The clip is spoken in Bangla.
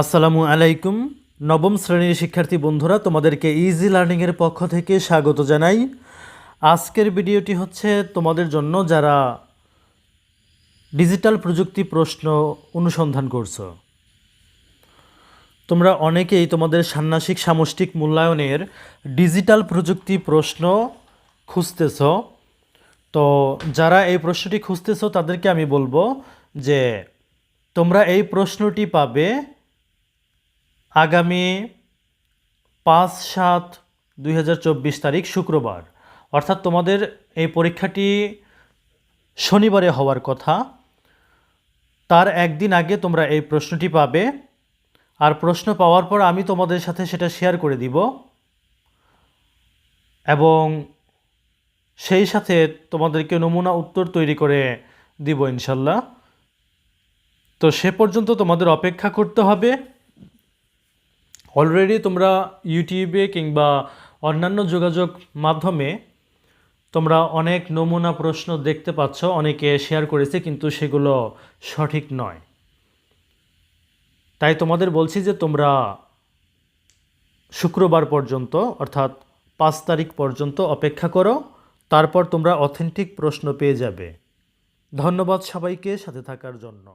আসসালামু আলাইকুম। নবম শ্রেণির শিক্ষার্থী বন্ধুরা, তোমাদেরকে ইজি লার্নিংয়ের পক্ষ থেকে স্বাগত জানাই। আজকের ভিডিওটি হচ্ছে তোমাদের জন্য যারা ডিজিটাল প্রযুক্তি প্রশ্ন অনুসন্ধান করছ। তোমরা অনেকেই তোমাদের ষান্মাসিক সামষ্টিক মূল্যায়নের ডিজিটাল প্রযুক্তি প্রশ্ন খুঁজতেছ। তো যারা এই প্রশ্নটি খুঁজতেছো, তাদেরকে আমি বলব যে তোমরা এই প্রশ্নটি পাবে আগামী পাঁচ সাত দুই তারিখ শুক্রবার। অর্থাৎ তোমাদের এই পরীক্ষাটি শনিবারে হওয়ার কথা। তার একদিন আগে তোমরা এই প্রশ্নটি পাবে। আর প্রশ্ন পাওয়ার পর আমি তোমাদের সাথে সেটা শেয়ার করে দিব। এবং সেই সাথে তোমাদেরকে নমুনা উত্তর তৈরি করে দিব ইনশাল্লাহ। তো সে পর্যন্ত তোমাদের অপেক্ষা করতে হবে। অলরেডি তোমরা ইউটিউবে কিংবা অন্যান্য যোগাযোগ মাধ্যমে তোমরা অনেক নমুনা প্রশ্ন দেখতে পাচ্ছ, অনেকে শেয়ার করেছে, কিন্তু সেগুলো সঠিক নয়। তাই তোমাদের বলছি যে তোমরা শুক্রবার পর্যন্ত, অর্থাৎ পাঁচ তারিখ পর্যন্ত অপেক্ষা করো, তারপর তোমরা অথেন্টিক প্রশ্ন পেয়ে যাবে। ধন্যবাদ সবাইকে সাথে থাকার জন্য।